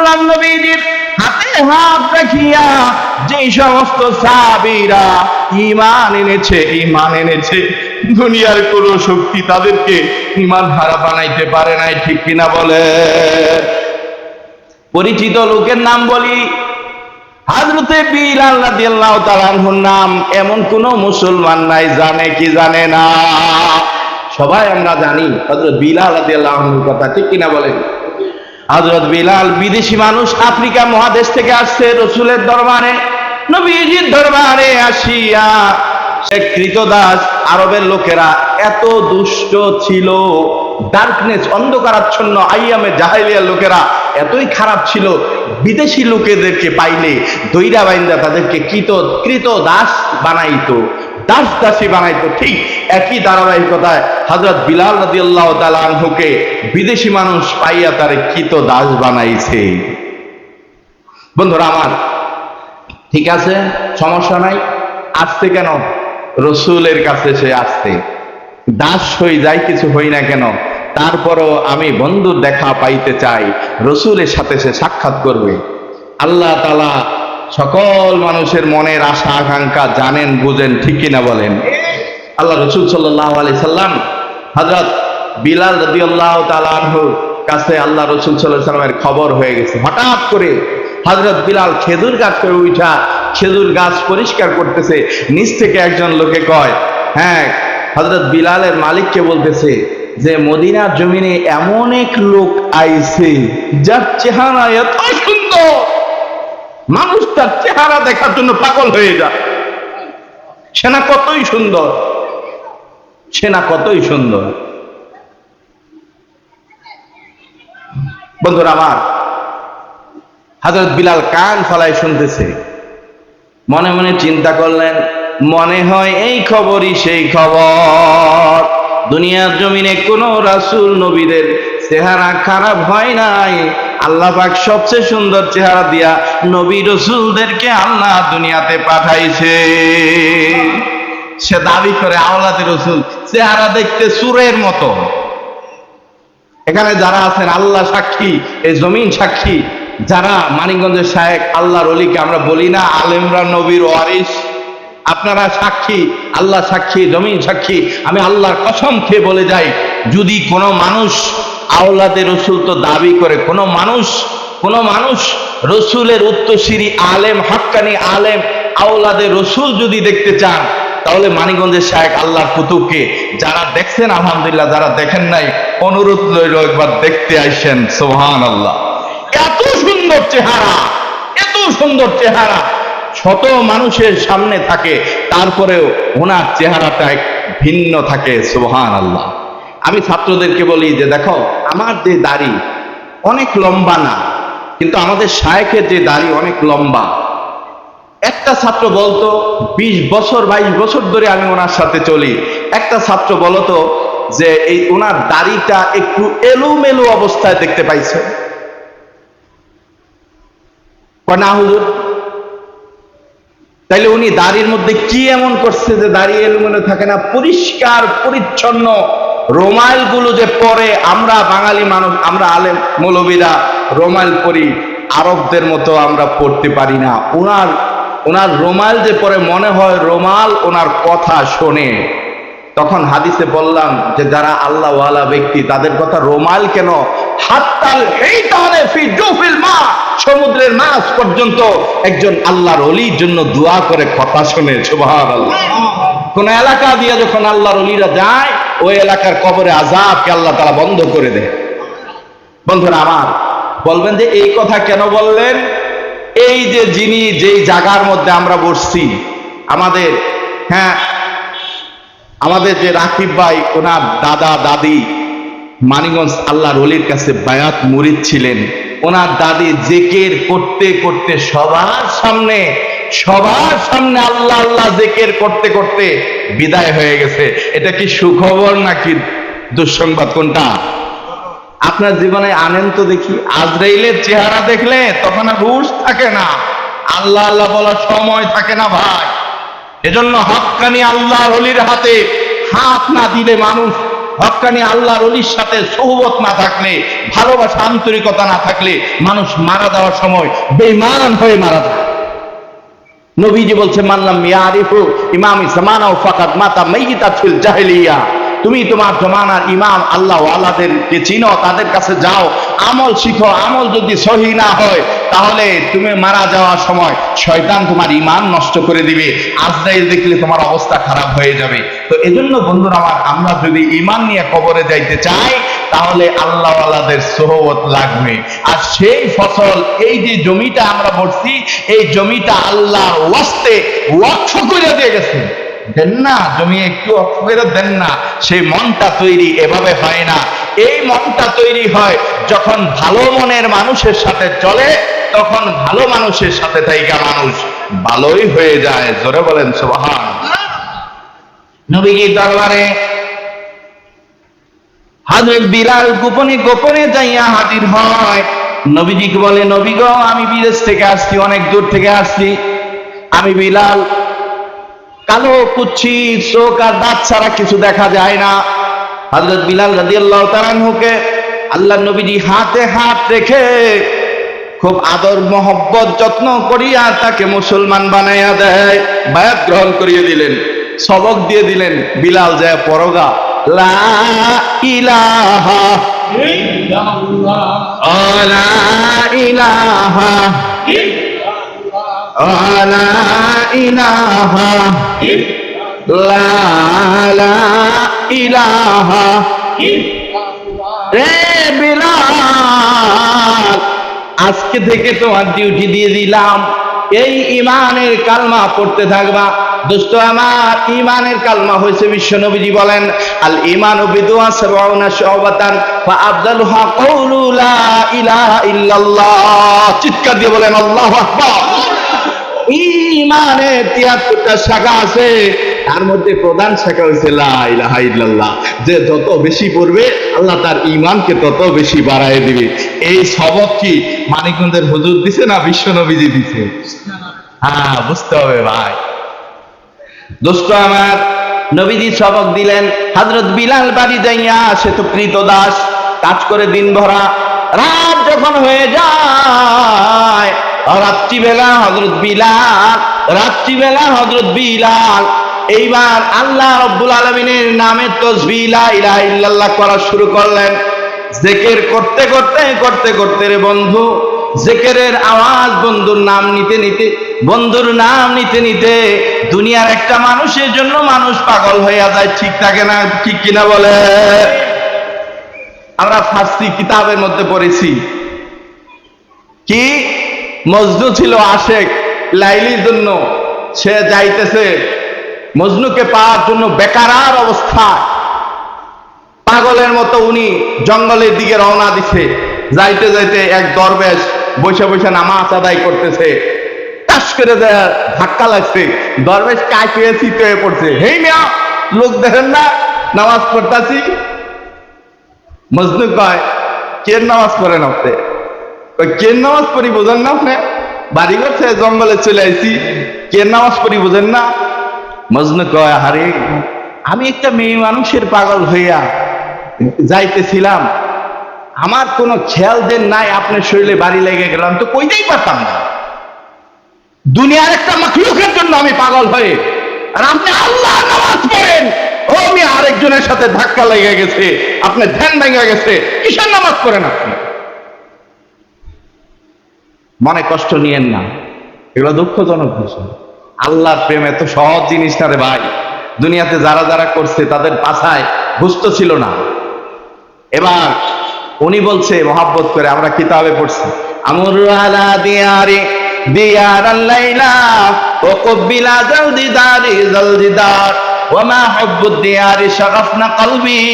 আল্লাহ নবীজির হাতে হাত রাখিয়া যে সমস্ত সাহাবীরা ঈমান এনেছে ঈমান এনেছে, দুনিয়ার কোন শক্তি তাদেরকে ঈমান হারা বানাইতে পারে নাই, ঠিক কিনা বলে? পরিচিত লোকের নাম বলি, হাজরতে বিলাল রাদিয়াল্লাহু তাআলার নাম, এমন কোন মুসলমান নাই, জানে কি জানে না? সবাই আমরা জানি, হযরত বিলাল রাদিয়াল্লাহু আনহুর কথা, ঠিক কিনা বলেন হযরত বিলাল বিদেশি মানুষ আফ্রিকা মহাদেশ থেকে আসছে রসুলের দরবারে। নবীজির দরবারে আসিয়া সে কৃতদাস আরবের লোকেরা এত দুষ্ট ছিল। ডার্কনেস অন্ধকারাচ্ছন্ন আইয়ামে জাহেলিয়ার লোকেরা এতই খারাপ ছিল। বিদেশি লোকেদেরকে পাইলে দৈরা বাইন্দা তাদেরকে কৃত কৃত দাস বানাইতো। দাস দাসী বানাইতো, ঠিক একই ধারাবাহিকতায় হজরত বিলাল তাআলা বিদেশি মানুষ পাইয়া তার কৃত দাস বানাইছে। বন্ধুরা আমার, ঠিক আছে? সমস্যা নাই। আসতে কেন? রসুলের কাছে সে আসতে দাস হই যাই কিছু হই না কেন? তারপরও আমি বন্ধুর দেখা পাইতে চাই। রসুলের সাথে সে সাক্ষাৎ করবে। আল্লাহ তালা সকল মানুষের মনের আশা আকাঙ্ক্ষা জানেন, বুঝেন, ঠিক কিনা বলেন? আল্লাহ রসুল সাল্লাহ আলি সাল্লাম হজরত বিলাল রদি আল্লাহ কাছে আল্লাহ রসুল সাল্লাহ সাল্লামের খবর হয়ে গেছে। হঠাৎ করে হজরত বিলাল খেজুর গাছ করে উঠা, খেজুর গাছ পরিষ্কার করতেছে। নিচ থেকে একজন লোকে কয় হ্যাঁ হজরত বিলালের মালিককে বলতেছে যে, মদিনার জমিনে এমন এক লোক আইছে, যার চেহারা এত সুন্দর। মানুষ তার চেহারা দেখার জন্য পাগল হয়ে যায়। সেনা কতই সুন্দর। সেনা কতই সুন্দর। বন্ধুরা আমার হাজরত বিলাল কান ফলায় শুনতেছে। মনে মনে চিন্তা করলেন, মনে হয় এই খবরই সেই খবর। দুনিয়ার জমিনে কোন রাসূল নবীদের চেহারা খারাপ হয় নাই। আল্লাহ পাক সবচেয়ে সুন্দর চেহারা দিয়া নবী রসুলদেরকে আল্লাহ দুনিয়াতে পাঠাইছে। সে দাবি করে আওলাদের রসুল, চেহারা দেখতে সুরের মতো। এখানে যারা আছেন, আল্লাহ সাক্ষী, এই জমিন সাক্ষী, যারা মানিকগঞ্জের শায়েক, আল্লাহর অলিকে আমরা বলি না, আলেমরা নবীর ওয়ারিস। আপনারা সাক্ষী, আল্লাহ সাক্ষী, জমিন সাক্ষী, আমি আল্লাহর কসম খেয়ে বলে যাই, যদি কোনো মানুষ আওলাদের রসুল তো দাবি করে, কোনো মানুষ কোনো মানুষ রসুলের উত্তরসিরি আলেম, হাক্কানি আলেম, আওলাদের রসুল যদি দেখতে চান তাহলে মানিকগঞ্জের শায়েক আল্লাহর কুতুবকে যারা দেখছেন, আলহামদুলিল্লাহ যারা দেখেন নাই, অনুরোধ রইল একবার দেখতে আইসেন সোহান আল্লাহ এত সুন্দর চেহারা, এত সুন্দর চেহারা। শত মানুষের সামনে থাকে, তারপরেও ওনার চেহারাটা ভিন্ন থাকে সোহান আল্লাহ আমি ছাত্রদেরকে বলি যে, দেখো, আমার যে দাড়ি অনেক লম্বা না, কিন্তু আমাদের শায়েখের যে দাড়ি অনেক লম্বা। একটা ছাত্র বলতো, বিশ বছর, বাইশ বছর ধরে আমি ওনার সাথে চলি। একটা ছাত্র বলতো যে, এই ওনার দাড়িটা একটু এলোমেলো অবস্থায় দেখতে পাইছে। না হুজুর। তাইলে উনি দাড়ির মধ্যে কি এমন করছে যে, দাড়ি এলোমেলো থাকে না? পরিষ্কার, পরিচ্ছন্ন রোমাইলগুলো যে পরে আমরা বাঙালি মানুষ, আমরা আলেম মৌলবীরা রোমাইল পরি, আরবদের মতো আমরা পড়তে পারি না। ওনার ওনার রোমাল যে পরে মনে হয় রোমাল ওনার কথা শোনে। তখন হাদিসে বললাম যে যারা আল্লাহওয়ালা ব্যক্তি, তাদের কথা রোমাল কেন? হাত্তাল হেইতানে ফি জুফিল মা, সমুদ্রের মাছ পর্যন্ত একজন আল্লাহর অলির জন্য দোয়া করে কথা শোনে, সুবহানাল্লাহ। কোন এলাকা দিয়ে যখন আল্লাহর অলিরা যায়, ওই এলাকার কবরে আজাবকে আল্লাহ তারা বন্ধ করে দেয়। বন্ধুরা আমার, বলবেন যে এই কথা কেন বললেন? এই যে যিনি যেই জায়গার মধ্যে আমরা বসছি, আমাদের হ্যাঁ আমাদের যে রাকিব ভাই, ওনার দাদা, দাদি মানিগঞ্জ আল্লাহর অলির কাছে বায়াত মুরিদ ছিলেন। ওনার দাদি জেকের করতে করতে সবার সামনে সবার সামনে আল্লাহ আল্লাহ জেকের করতে করতে বিদায় হয়ে গেছে। এটা কি সুখবর নাকি দুঃসংবাদ কোনটা? আপনার জীবনে আনেন তো দেখি। আজরাইলের চেহারা দেখলে তখন আর হুশ থাকে না। আল্লাহ আল্লাহ বলার সময় থাকে না ভাই। এজন্য হকানি আল্লাহ হলির হাতে হাত না দিলে মানুষ হকানি আল্লাহর অলির সাথে সহবত না থাকলে, ভালোবাসা, আন্তরিকতা না থাকলে মানুষ মারা যাওয়ার সময় বেইমান হয়ে মারা যায়। নবীজি বলছে, মানলাম ইয়ারিফু ইমাম জামানা ও ফাকাত মাতা মাইয়িতা ফিল জাহেলিয়া। তুমি তোমার জমানার ইমাম, আল্লাহ আল্লাহদেরকে চিনো, তাদের কাছে যাও। আমল শিখো, আমল যদি সহি না হয়, তাহলে তুমি মারা যাওয়ার সময় শয়তান তোমার ইমান নষ্ট করে দিবে। আজরাইল দেখলে তোমার অবস্থা খারাপ হয়ে যাবে। তো এজন্য বন্ধুরা আমার, আমরা যদি ইমান নিয়ে কবরে যাইতে চাই, তাহলে আল্লাহ আল্লাহদের সোহবত লাগবে। আর সেই ফসল, এই যে জমিটা আমরা বলছি এই জমিটা আল্লাহ ওয়াস্তে ওয়াকফ করে দিয়ে গেছে। দেন না, জমি একটু করে দেন না। সেই মনটা তৈরি এভাবে হয় না। এই মনটা তৈরি হয় যখন ভালো মনের মানুষের সাথে চলে, তখন ভালো মানুষের সাথে থাইকা মানুষ ভালোই হয়ে যায়। জোরে বলেন নবীজির দরবারে বিলাল গোপনে গোপনে যাইয়া হাজির হয়। নবীজিকে বলে, নবী গো, আমি বিদেশ থেকে আসছি, অনেক দূর থেকে আসছি। আমি বিলাল কালো কুচ্ছি চোখ আর দাঁত ছাড়া কিছু দেখা যায় না। হজরত বিলাল রাজি আল্লাহ তালানহুকে আল্লাহ নবীজি হাতে হাত রেখে খুব আদর মহব্বত যত্ন করিয়া তাকে মুসলমান বানাইয়া দেয় বায়াত গ্রহণ করিয়ে দিলেন সবক দিয়ে দিলেন বিলাল যায় পরগা। লা ইলাহা লা ইলাহা লা ইলাহা লা লা ইলাহা রে বিলাল আজকে থেকে তোমার ডিউটি দিয়ে দিলাম। এই ইমানের কালমা পড়তে থাকবা। দোস্ত আমার ইমানের কালমা হয়েছে বিশ্ব নবীজি বলেন, আল ইমান ও বিদুয়া সাবাউনা শুবাতান ফা আফদালুহা কাউলু লা ইলাহা ইল্লাল্লাহ। চিৎকার দিয়ে বলেন, আল্লাহু আকবার। ইমানের তিয়াত্তরটা শাখা আছে, তার মধ্যে প্রধান শাখা হয়েছে ইল্লাল্লাহ। যে যত বেশি পড়বে, আল্লাহ তার ইমানকে তত বেশি বাড়ায় দিবে। এই সবক কি মানিকগঞ্জের হুজুর দিছে না বিশ্ব নবীজি দিছে? হ্যাঁ বুঝতে হবে ভাই। দোস্ত আমার, নবীজি সবক দিলেন হজরত বিলাল বাড়ি যাইয়া, সে তো কৃত দাস, কাজ করে দিন ভরা রাত যখন হয়ে যায়, রাত্রিবেলা হজরত বিলাল, রাত্রিবেলা হজরত বিলাল, এইবার আল্লাহ রব্বুল আলমিনের নামে তসবি লা ইল্লাল্লাহ করা শুরু করলেন। জেকের করতে করতে করতে করতে রে বন্ধু, জেকেরের আওয়াজ বন্ধুর নাম নিতে নিতে, বন্ধুর নাম নিতে নিতে দুনিয়ার একটা মানুষের জন্য মানুষ পাগল হইয়া যায়, ঠিক থাকে না, ঠিক কিনা বলে? আমরা ফার্সি কিতাবের মধ্যে পড়েছি। কি? মজনু ছিল আশেক লাইলির জন্য। সে যাইতেছে মজনুকে পাওয়ার জন্য বেকারার অবস্থা পাগলের মতো উনি জঙ্গলের দিকে রওনা দিছে। যাইতে যাইতে এক দরবেশ বসে বসে নামাজ আদায় করতেছে। টাস করে দেয় ধাক্কা লাগছে, দরবেশ কাটিয়ে চিত হয়ে পড়ছে। হেই মিয়া, লোক দেখেন না, নামাজ পড়তাছি। মজনু কয় কে নামাজ পড়েন আপনি? কে নামাজ পড়ি বোঝেন না আপনি? বাড়ি করছে জঙ্গলে চলে আইছি কে নামাজ পড়ি বোঝেন না? মজনু কয় হারে আমি একটা মেয়ে মানুষের পাগল হইয়া যাইতেছিলাম। আমার কোনো খেয়াল দেন নাই, আপনার শরীরে বাড়ি লেগে গেলাম, তো কইতেই পারতাম না। দুনিয়ার একটা মাখলুকের জন্য আমি পাগল হয়ে আর আপনি আল্লাহ নামাজ পড়েন। ও, আমি আরেকজনের সাথে ধাক্কা লেগে গেছে। আপনার ধ্যান ভেঙে গেছে। কিসের নামাজ পড়েন আপনি? মনে কষ্ট নিয়েন না। এগুলো দুঃখজনক বিষয়। আল্লাহর প্রেম এত সহজ জিনিস না রে ভাই। দুনিয়াতে যারা যারা করছে, তাদের পাছায় গুস্ত ছিল না। এবার উনি বলছে, মহাব্বত করে আমরা কিতাবে পড়ছি। আমর দিয়ার লাইলা ও কবিলা জলদি দারি জলদি দার وما حب الديار شغفنا قلبي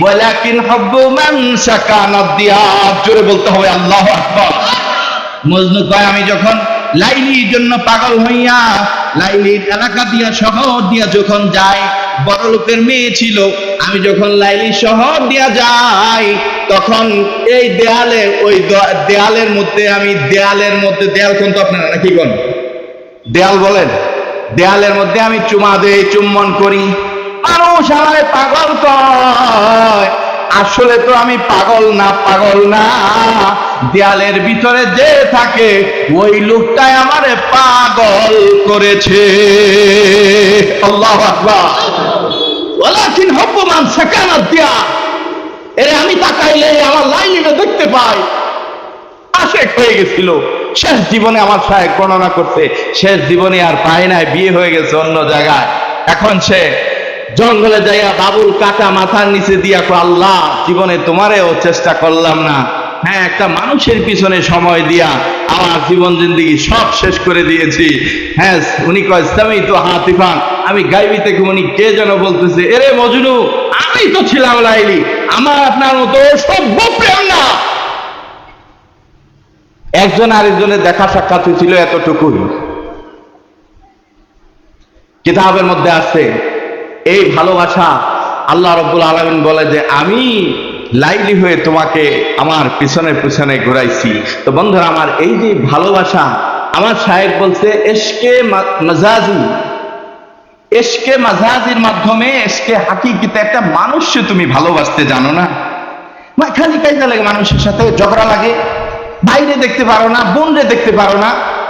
ولكن حب من سكن الديار জোরে বলতে হবে আল্লাহু আকবার মজনু কয় আমি যখন লাইলির জন্য পাগল হইয়া লাইলির এলাকা দিয়া, শহর দিয়া যখন যাই বড় লোকের মেয়ে ছিল, আমি যখন লাইলি শহর দিয়া যাই, তখন এই দেয়ালে ওই দেয়ালের মধ্যে, আমি দেয়ালের মধ্যে, দেয়াল কোন তো আপনারা নাকি কোন? দেয়াল বলেন। দেয়ালের মধ্যে আমি চুমা দেই, চুম্বন করি। মানুষ আমারে পাগল কয়। আসলে তো আমি পাগল না পাগল না। দেয়ালের ভিতরে যে থাকে, ওই লোকটাই আমারে পাগল করেছে। আল্লাহ ওয়ালাকিন হব্বমান সাকানাত দিয়া। এরে আমি তাকাইলে আমার লাইনে দেখতে পাই। আশেক হয়ে গেছিল। শেষ জীবনে আমার সাহেব গণনা করতে শেষ জীবনে আর পায় নাই, বিয়ে হয়ে গেছে অন্য জায়গায়। এখন সে জঙ্গলে যাইয়া বাবুল কাটা মাথার নিচে দিয়া আল্লাহ, জীবনে তোমারেও চেষ্টা করলাম না। হ্যাঁ একটা মানুষের পিছনে সময় দিয়া আমার জীবন জিন্দিগি সব শেষ করে দিয়েছি। হ্যাঁ উনি কয় ইসলামী তো হাতিফান। আমি গাইবি থেকে উনি কে যেন বলতেছে, এরে মজনু, আমি তো ছিলাম লাইলি, আমার আপনার মতো সভ্য প্রেম না। একজন আরেকজনের দেখা সাক্ষাৎ ছিল এতটুকুই। কিতাবের মধ্যে আছে, এই ভালোবাসা আল্লাহ রব্বুল আলমিন বলে যে, আমি লাইলি হয়ে তোমাকে আমার পিছনে পিছনে ঘুরাইছি। তো বন্ধুরা, আমার এই যে ভালোবাসা, আমার সাহেব বলছে, এসকে মাজাজি, এসকে মাজাজির মাধ্যমে, এসকে হাকিকিতে একটা মানুষকে তুমি ভালোবাসতে জানো না? খালি কাইজা লাগে মানুষের সাথে ঝগড়া লাগে। বাইরে দেখতে পারো না, বোনরে দেখতে পারো না,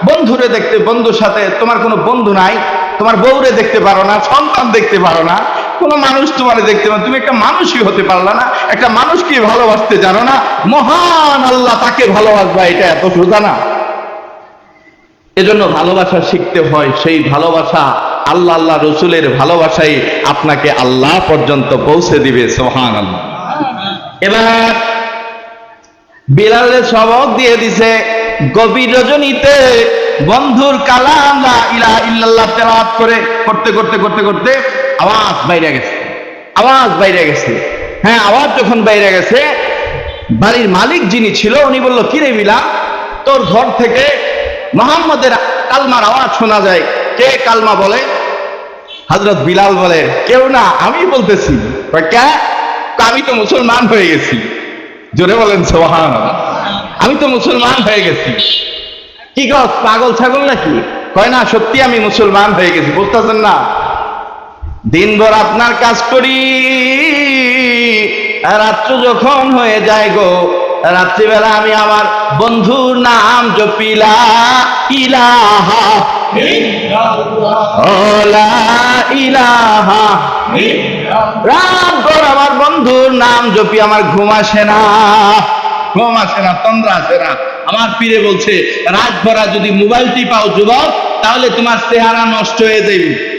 বন্ধুরে দেখতে, বন্ধুর সাথে তোমার কোনো বন্ধু নাই, তোমার বউরে দেখতে পারো না, সন্তান দেখতে পারো না। কোনো মানুষ তোমার দেখতে পারো তুমি একটা মানুষই হতে পারলা না। একটা মানুষকে ভালোবাসতে জানো না। মহান আল্লাহ তাকে ভালোবাসবা, এটা এত সোজা না। এজন্য ভালোবাসা শিখতে হয়। সেই ভালোবাসা আল্লাহ আল্লাহ রসুলের ভালোবাসাই আপনাকে আল্লাহ পর্যন্ত পৌঁছে দিবে সোহান আল্লাহ এবার বিলালের সবক দিয়ে দিছে, গভীর রজনীতে বন্ধুর কালাম লা ইলাহা ইল্লাল্লাহ তেলাওয়াত করে, করতে করতে করতে করতে আওয়াজ বাইরে গেছে। আওয়াজ বাইরে গেছে। হ্যাঁ আওয়াজ যখন বাইরে গেছে, বাড়ির মালিক যিনি ছিল, উনি বলল, কিরে বিলা, তোর ঘর থেকে মোহাম্মদের কালমার আওয়াজ শোনা যায়। কে কালমা বলে? হজরত বিলাল বলে, কেউ না, আমি বলতেছি। আমি তো মুসলমান হয়ে গেছি। জোরে বলেন সোহান আমি তো মুসলমান হয়ে গেছি। কি গছ পাগল ছাগল নাকি? কয়, না, সত্যি আমি মুসলমান হয়ে গেছি। বুঝতেছেন না। দিনভর আপনার কাজ করি। রাত্র যখন হয়ে যায় গো, রাত্রিবেলা আমি আমার বন্ধুর নাম জপিলা। ইলাহা। রাত ভর আমার বন্ধুর নাম জপি, আমার ঘুম আসে না। ঘুম আসে না, তন্দ্রা আসে না। আমার পীরে বলছে রাত ভরা যদি মোবাইল টিপাও যুবক, তাহলে তোমার চেহারা নষ্ট হয়ে যাবে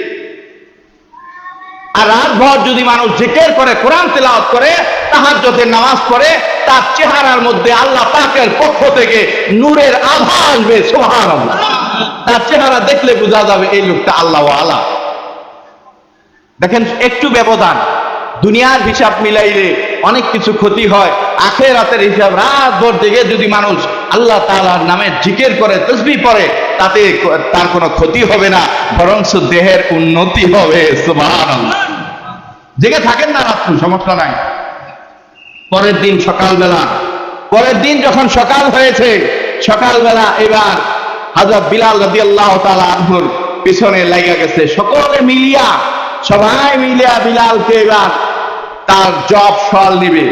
আর রাত ভর যদি মানুষ জিকের করে, কোরআন তেলাওয়াত করে তাহার যদি নামাজ পড়ে, তার চেহারার মধ্যে আল্লাহ পাকের পক্ষ থেকে নূরের আভা আসবে সুবহানাল্লাহ। তার চেহারা দেখলে বোঝা যাবে এই লোকটা আল্লাহ আলা। দেখেন, একটু ব্যবধান। দুনিয়ার হিসাব মিলাইলে অনেক কিছু ক্ষতি হয়। আখের রাতের হিসাব রাত ভর জেগে যদি মানুষ আল্লাহ তাআলার নামে জিকের করে, তসবি পড়ে, তাতে তার কোনো ক্ষতি হবে না বরঞ্চ দেহের উন্নতি হবে, সুবহানাল্লাহ। জেগে থাকেন না রাত্রি, সমস্যা নাই। পরের দিন সকালবেলা, পরের দিন যখন সকাল হয়েছে, সকালবেলা এবার হাজরত বিলাল রাদিয়াল্লাহু তাআলা আনহুর পিছনে লাগা গেছে। সকলে মিলিয়া, সবাই মিলিয়া বিলালকে এবার তার জব ফল নিবে।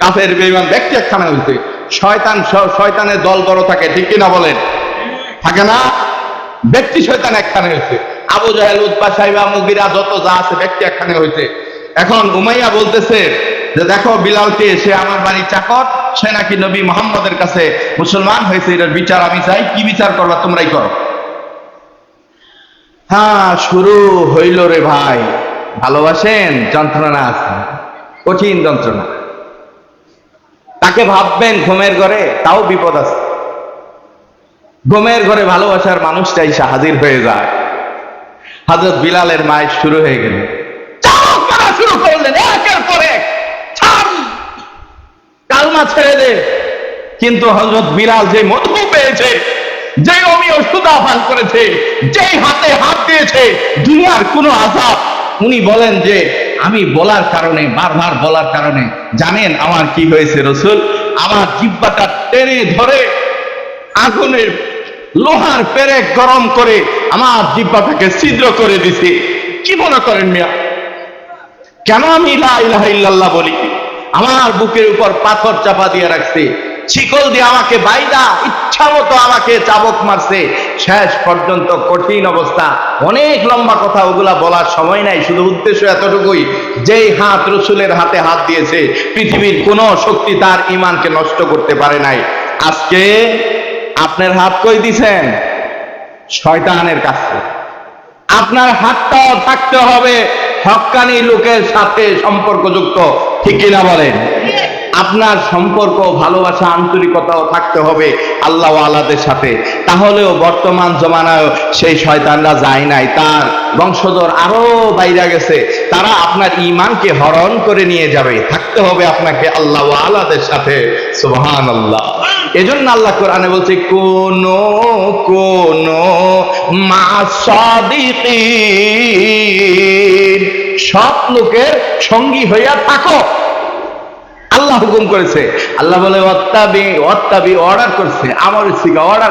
কাফের বেঈমান ব্যক্তি একখানে হইতে শয়তান শয়তানের দল বড় থাকে, ঠিক কিনা বলেন? থাকে না? ব্যক্তি শয়তান একখানে হয়েছে আবু জাহেল উৎপা সাহেবা মুগিরা, যত যা আছে ব্যক্তি একখানে হয়েছে। এখন উমাইয়া বলতেছে যে, দেখো বিলালকে, সে আমার বাড়ির চাকর, সে নাকি নবী মোহাম্মদের কাছে মুসলমান হয়েছে, এটার বিচার আমি চাই। কি বিচার করবা তোমরাই করো। হ্যাঁ শুরু হইল রে ভাই। ভালোবাসেন? যন্ত্রণা আছে। কঠিন যন্ত্রণা। তাকে ভাববেন ঘুমের ঘরে, তাও বিপদ আছে। ঘুমের ঘরে ভালোবাসার মানুষটাই হাজির হয়ে যায়। হাজরত বিলালের মায়ের শুরু হয়ে গেল। শুরু করলেন, একের পর এক কালমা ছেড়ে দে। কিন্তু হজরত বিলাল যে মধু পেয়েছে, যে অমিয় সুদা পান করেছে, যেই হাতে হাত দিয়েছে, দুনিয়ার কোনো আজাব, উনি বলেন যে, আমি বলার কারণে, বারবার বলার কারণে, জানেন আমার কি হয়েছে রসুল? আমার জিব্বাটা টেনে ধরে আগুনের লোহার পেরেক গরম করে আমার জিব্বাটাকে ছিদ্র করে দিছে। কি মনে করেন মিয়া? কেন আমি ইল্লাল্লাহ বলি? আমার বুকের উপর পাথর চাপা দিয়ে রাখছে। শিকল দিয়ে আমাকে বাইদা, ইচ্ছা মতো আমাকে চাবক মারছে। শেষ পর্যন্ত কঠিন অবস্থা। অনেক লম্বা কথা ওগুলা বলার সময় নাই, শুধু উদ্দেশ্য এতটুকুই। যেই হাত রসুলের হাতে হাত দিয়েছে, পৃথিবীর কোনো শক্তি তার ইমানকে নষ্ট করতে পারে নাই। আজকে আপনার হাত কই দিছেন? শয়তানের কাছে। আপনার হাতটাও থাকতে হবে হকানি লোকের সাথে সম্পর্কযুক্ত। ঠিক কিনা বলেন? আপনার সম্পর্ক, ভালোবাসা, আন্তরিকতাও থাকতে হবে আল্লাহ আলাদের সাথে। তাহলেও বর্তমান জমানায় সেই শয়তানরা যায় নাই। তার বংশধর আরও বাইরে গেছে। তারা আপনার ইমানকে হরণ করে নিয়ে যাবে। থাকতে হবে আপনাকে আল্লাহ আলাদের সাথে। সুবহান আল্লাহ এজন্য আল্লাহ কোরআনে বলছে, কোন কোন মা লোকের সঙ্গী হইয়া থাকো। আল্লাহ হুকুম করেছে। আল্লাহ বলে অত্যাবি অত্যাবি অর্ডার করছে। আমার সিগা অর্ডার।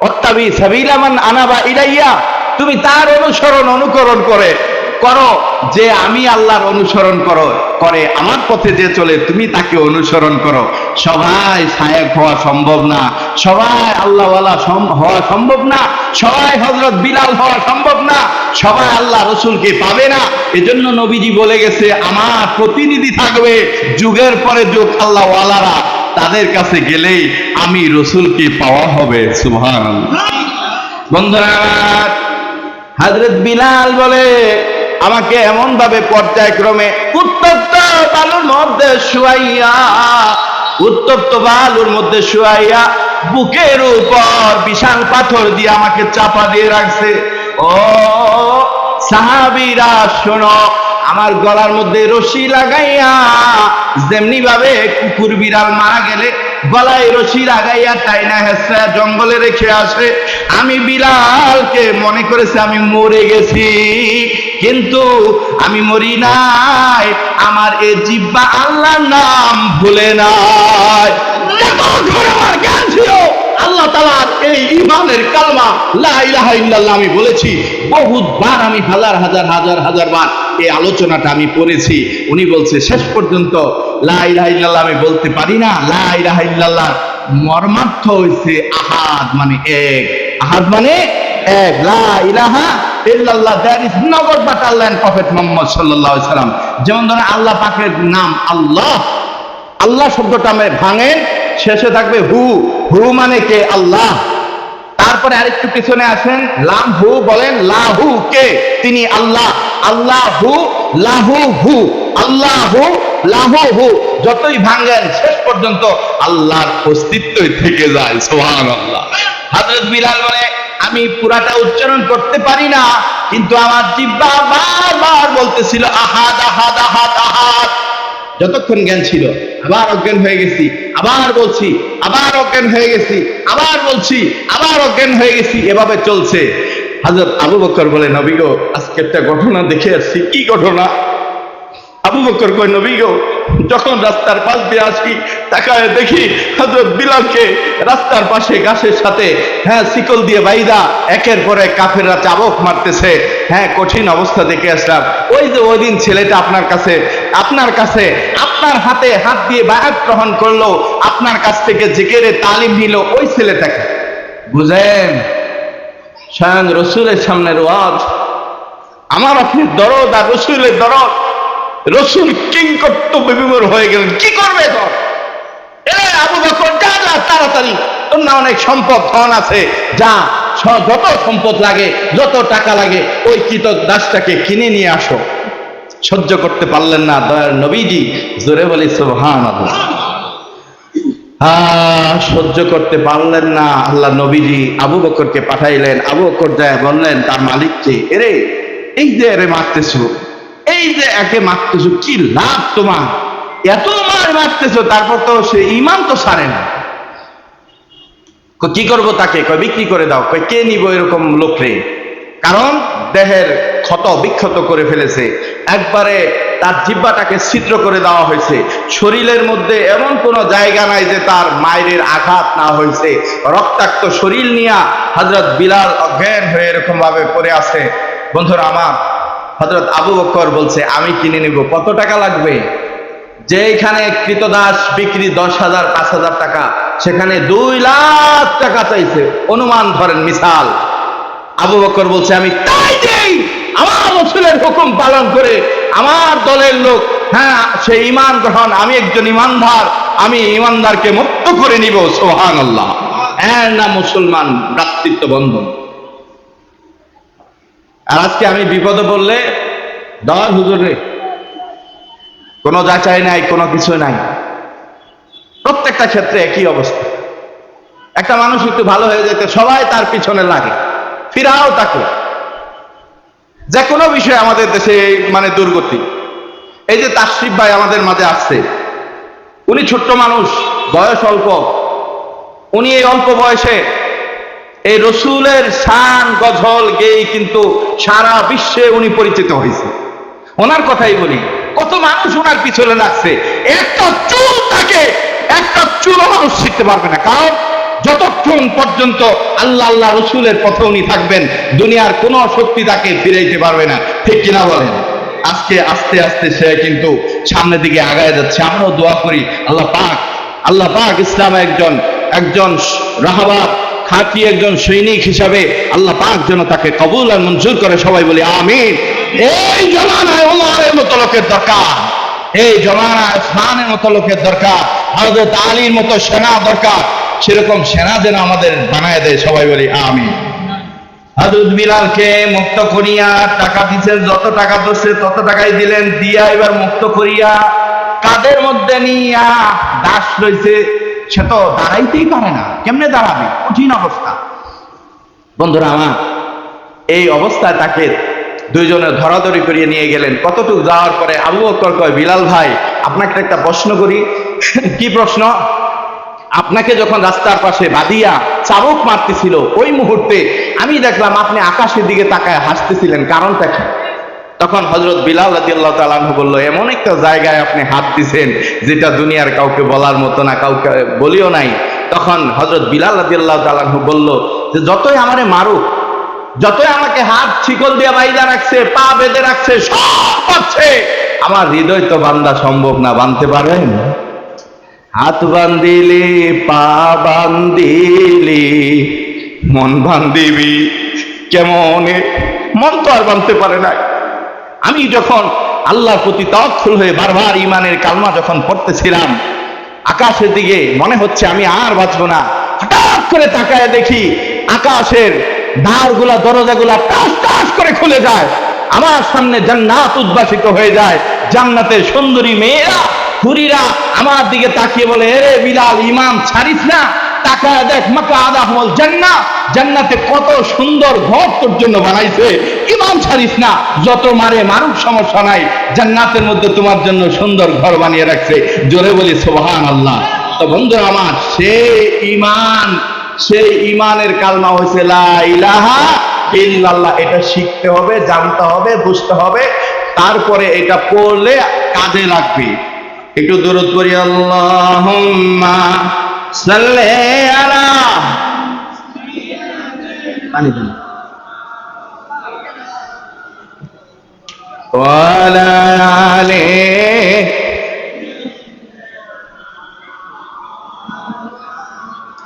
অত্যাবি সাবিলামান আনাবা ইলাইয়া। তুমি তার অনুসরণ, অনুকরণ করে করো যে আমি আল্লাহর অনুসরণ করো, করে আমার পথে যে চলে, তুমি তাকে অনুসরণ করো। সবাই সাহেব হওয়া সম্ভব না, সবাই আল্লাহওয়ালা হওয়া সম্ভব না, সবাই হজরত বিলাল হওয়া সম্ভব না, সবাই আল্লাহ রসুলকে পাবে না। এজন্য নবীজি বলে গেছে, আমার প্রতিনিধি থাকবে যুগের পরে যুগ আল্লাহওয়ালারা। তাদের কাছে গেলেই আমি রসুলকে পাওয়া হবে। সুভান বন্ধুরা, হযরত বিলাল বলে আমাকে এমন ভাবে পর্যায়ক্রমে উত্তপ্ত বালুর মধ্যে শুয়াইয়া, উত্তপ্ত বালুর মধ্যে শুয়াইয়া বুকের উপর বিশাল পাথর দিয়ে আমাকে চাপা দিয়ে রাখছে। ও সাহাবিরা, শোনো, আমার গলার মধ্যে রশি লাগাইয়া, যেমনি ভাবে কুকুর বিড়াল মারা গেলে গলায় রশি লাগাইয়া টাইনা হেসরা জঙ্গলে রেখে আসে। আমি বিলালকে মনে করেছে আমি মরে গেছি। কিন্তু আমি মরি নাই, আমার এ জিব্বা আল্লাহর নাম ভুলে নাই। আল্লাহ তালার এই ইমানের কালমা আমি বলেছি, বহুতবার আমি হাজার হাজার হাজার হাজার বার এই আলোচনাটা আমি পড়েছি। উনি বলছে, শেষ পর্যন্ত লা ইলাহা ইল্লাল্লাহ আমি বলতে পারি না। লা ইলাহা ইল্লাল্লাহ মর্মার্থ হয়েছে আহাদ মানে এক। আহাদ মানে এক। লা ইলাহা ইল্লাল্লাহ there is but Allah and prophet Muhammad সাল্লাল্লাহু আলাইহি সাল্লাম। যেমন ধরেন আল্লাহ পাকের নাম আল্লাহ। আল্লাহ শব্দটা শেষে থাকবে হু। হু মানে কে? আল্লাহ। তারপরে আরেকটু পিছনে লাম হু বলেন, লাহু কে? তিনি আল্লাহ। লাহু হু। লাহু হু। যতই ভাঙেন, শেষ পর্যন্ত আল্লাহর অস্তিত্বই থেকে যায় সোহান আল্লাহ হযরত বিলাল বলে আমি পুরাটা উচ্চারণ করতে পারি না, কিন্তু আমার জিব্বা বারবার বলতেছিল, আহাদ আহাদ আহাদ আহাদ। যতক্ষণ জ্ঞান ছিল, আবার অজ্ঞান হয়ে গেছি, আবার বলছি, আবার অজ্ঞান হয়ে গেছি, আবার বলছি, আবার অজ্ঞান হয়ে গেছি, এভাবে চলছে। হাজরত আবু বকর বলে, নবী গো, আজকে একটা ঘটনা দেখে আসছি। কি ঘটনা? বকর কই যখন রাস্তার পাশ দিয়ে আসি, তাকায় দেখি হযরত বিলালকে রাস্তার পাশে গাছের সাথে হ্যাঁ শিকল দিয়ে বাইদা, একের পর কাফেররা চাবক মারতেছে। হ্যাঁ কঠিন অবস্থা দেখে আসলাম। ওই যে ওই দিন ছেলেটা আপনার কাছে আপনার কাছে, আপনার হাতে হাত দিয়ে বায়াত গ্রহণ করল, আপনার কাছ থেকে জেকেরে তালিম নিল ওই ছেলেটাকে। বুঝেন, স্বয়ং রসুলের সামনের আমার আপনি দরদ আর রসুলের দরদ। রসুল কিং কর্তব্য বিমূর হয়ে গেলেন। কি করবে তাড়াতাড়ি। তোর অনেক সম্পদ, ধন আছে। যা যত সম্পদ লাগে, যত টাকা লাগে, ওই কৃতক দাসটাকে কিনে নিয়ে আসো। সহ্য করতে পারলেন না দয়ার নবীজি। জোরে বলি সুবহান সহ্য করতে পারলেন না আল্লাহ নবীজি। আবু বকরকে পাঠাইলেন। আবু বকর যায় বললেন, তার মালিককে? এরে, এই যে এরে মারতেছো এই যে একে মারতেছো, কি লাভ তোমার? এত মার মারতেছো, তারপর তো সে ইমান তো সারে না। কি করব তাকে? কয়, বিক্রি করে দাও। কয়, কে নিব এরকম লোকরে কারণ দেহের ক্ষত বিক্ষত করে ফেলেছে। একবারে তার জিব্বাটাকে ছিদ্র করে দেওয়া হয়েছে। শরীরের মধ্যে এমন কোনো জায়গা নাই যে তার মায়ের আঘাত না হয়েছে। রক্তাক্ত শরীর নিয়া হজরত বিলাল অজ্ঞান হয়ে এরকম ভাবে পড়ে আছে। বন্ধুরা আমার হজরত আবু বকর বলছে, আমি কিনে নিব, কত টাকা লাগবে? যেখানে কৃতদাস বিক্রি দশ হাজার, পাঁচ হাজার টাকা, সেখানে দুই লাখ টাকা চাইছে। অনুমান ধরেন, মিসাল। আবু বকর বলছে, আমি তাই দেই, আমার রসুলের হুকুম পালন করে, আমার দলের লোক হ্যাঁ সে ইমান গ্রহণ, আমি একজন ইমানদার আমি ইমানদারকে মুক্ত করে নিব সোহান আল্লাহ এর নাম মুসলমান ভ্রাতৃত্ব বন্ধন আর আজকে আমি বিপদে বললে দর হুজুরে কোনো যাচাই নাই, কোনো কিছু নাই। প্রত্যেকটা ক্ষেত্রে একই অবস্থা। একটা মানুষ একটু ভালো হয়ে যেতে সবাই তার পিছনে লাগে। ফিরাও তাকে। যে কোনো বিষয়ে আমাদের দেশে মানে দুর্গতি। এই যে তাশরিফ ভাই আমাদের মাঝে আসছে, উনি ছোট্ট মানুষ, বয়স অল্প। উনি এই অল্প বয়সে এই রসুলের শান গজল গেই কিন্তু সারা বিশ্বে উনি পরিচিত হয়েছে। ওনার কথাই বলি, কত মানুষ ওনার পিছনে লাগছে একটা চুল থাকে একটা চুলও মানুষ শিখতে পারবে না। কারণ যতক্ষণ পর্যন্ত আল্লাহ আল্লাহ রসুলের পথে উনি থাকবেন, দুনিয়ার কোন শক্তি তাকে ফিরাইতে পারবে না। ঠিক কিনা বলেন? আজকে আস্তে আস্তে সে কিন্তু সামনের দিকে আগায় যাচ্ছে। আমরাও দোয়া করি, আল্লাহ পাক আল্লাহ পাক ইসলাম একজন একজন রাহাবাদ খাঁটি একজন সৈনিক হিসাবে আল্লাহ পাক যেন তাকে কবুল আর মঞ্জুর করে, সবাই বলি আমিন। এই জমানায় ওমরের মতো লোকের দরকার। এই জমানায় ওসমানের মতো লোকের দরকার। হযরত আলীর মতো সেনা দরকার। সেরকম সেনা যেন আমাদের বানায় দেয়, সবাই বলি আমিন। হাজরত বিলালকে মুক্ত করিয়া টাকা দিচ্ছেন যত টাকা ধরছে তত টাকাই দিলেন। দিয়া এবার মুক্ত করিয়া কাদের মধ্যে নিয়া দাস রয়েছে সে তো দাঁড়াইতেই পারে না। কেমনে দাঁড়াবে? কঠিন অবস্থা। বন্ধুরা, আমার এই অবস্থায় তাকে দুইজনে ধরাধরি করিয়ে নিয়ে গেলেন। কতটুকু যাওয়ার পরে আবু বকর কয়, বিলাল ভাই, আপনাকে একটা প্রশ্ন করি। কি প্রশ্ন? আপনাকে যখন রাস্তার পাশে বাদিয়া চাবুক মারতেছিল, ওই মুহূর্তে আমি দেখলাম আপনি আকাশের দিকে তাকায় হাসতেছিলেন। কারণটা কি? তখন হজরত বিলাল রাদিয়াল্লাহু তাআলা আনহু বলল, এমন একটা জায়গায় আপনি হাত দিছেন যেটা দুনিয়ার কাউকে বলার মতো না, কাউকে বলিও নাই। তখন হজরত বিলাল রাদিয়াল্লাহু তাআলা আনহু বলল, যে যতই আমারে মারুক, যতই আমাকে হাত শিকল দিয়ে বাইদা রাখছে, পা বেঁধে রাখছে, সব পাচ্ছে আমার হৃদয় তো বান্দা সম্ভব না, বানতে পারেন হাত বান্ধিলি, পা বান্ধিলি, মন বান্ধিবি, কেমনে? মন তো আর বানতে পারে না আমি যখন আল্লাহর প্রতি তৎফুল হয়ে বারবার ইমানের কালমা যখন পড়তেছিলাম, আকাশের দিকে মনে হচ্ছে আমি আর বাঁচবো না। হঠাৎ করে তাকায় দেখি আকাশের দ্বারগুলা দরজাগুলা টাস টাস করে খুলে যায়। আমার সামনে জান্নাত উদ্ভাসিত হয়ে যায়। জান্নাতের সুন্দরী মেয়েরা হুরিরা আমার দিকে তাকিয়ে বলে, এরে বিলাল ইমাম ছাড়িস না। তাকায় দেখ মাকা আদা হল জান্না জান্নাতে কত সুন্দর ঘর তোর জন্য বানাইছে। ইমাম ছাড়িস না, যত মারে সমস্যা নাই। জান্নাতের মধ্যে তোমার জন্য সুন্দর ঘর বানিয়ে রাখছে। জোরে বলি সোহান আল্লাহ তো বন্ধুরা আমার, সে ইমান সেই ইমানের কালমা হয়েছে লা ইলাহা ইল্লাল্লাহ। এটা শিখতে হবে, জানতে হবে, বুঝতে হবে। তারপরে এটা পড়লে কাজে লাগবে। একটু দূরত করি আল্লাহুম্মা।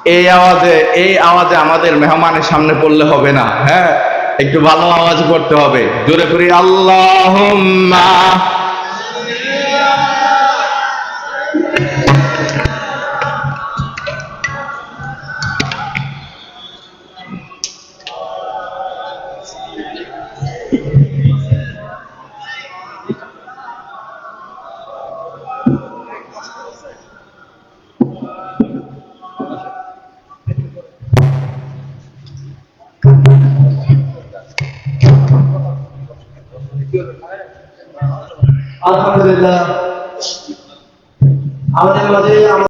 এই আওয়াজে এই আওয়াজে আমাদের মেহমানের সামনে পড়লে হবে না হ্যাঁ? একটু ভালো আওয়াজ করতে হবে। জোরে করি আল্লাহ আলহামদুলিল্লাহ। আমাদের মাঝে